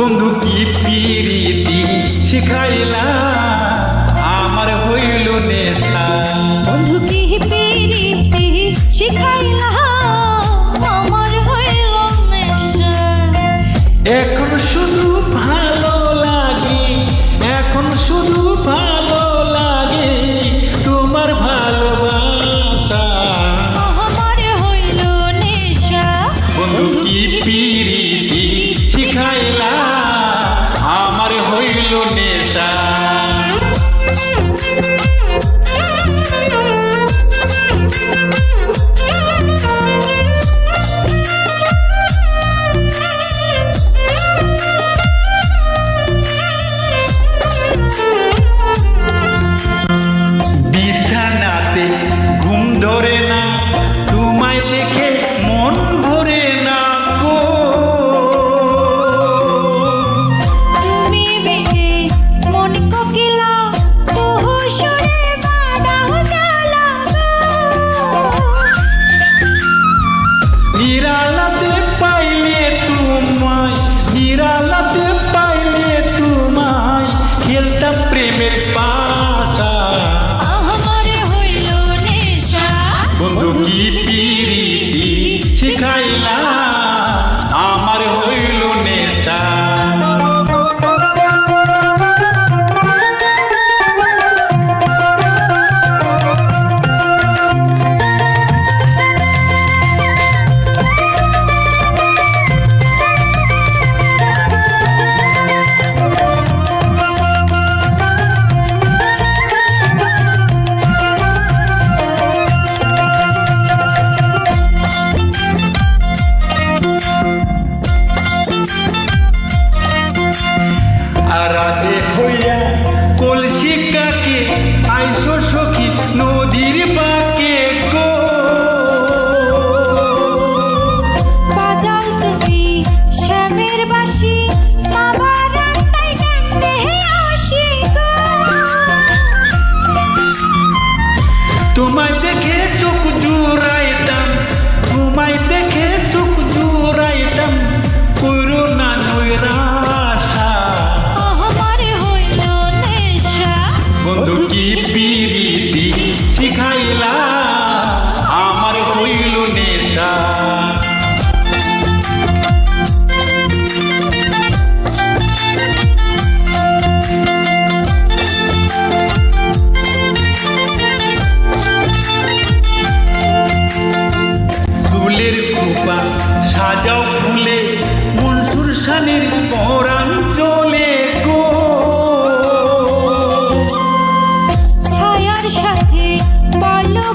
বন্ধু কি পিরিতি শিখাইলা? আমার হইল নেশা। বন্ধু কি পিরিতি শিখাইলা? আমার হইল নেশা। এখন শুধু ভালো লাগে এখন শুধু ভালো রাজে হইয়া কলসি কাকে আইসো প্রাণের পরাণ চলে গো। ছায়ার সাথে বলো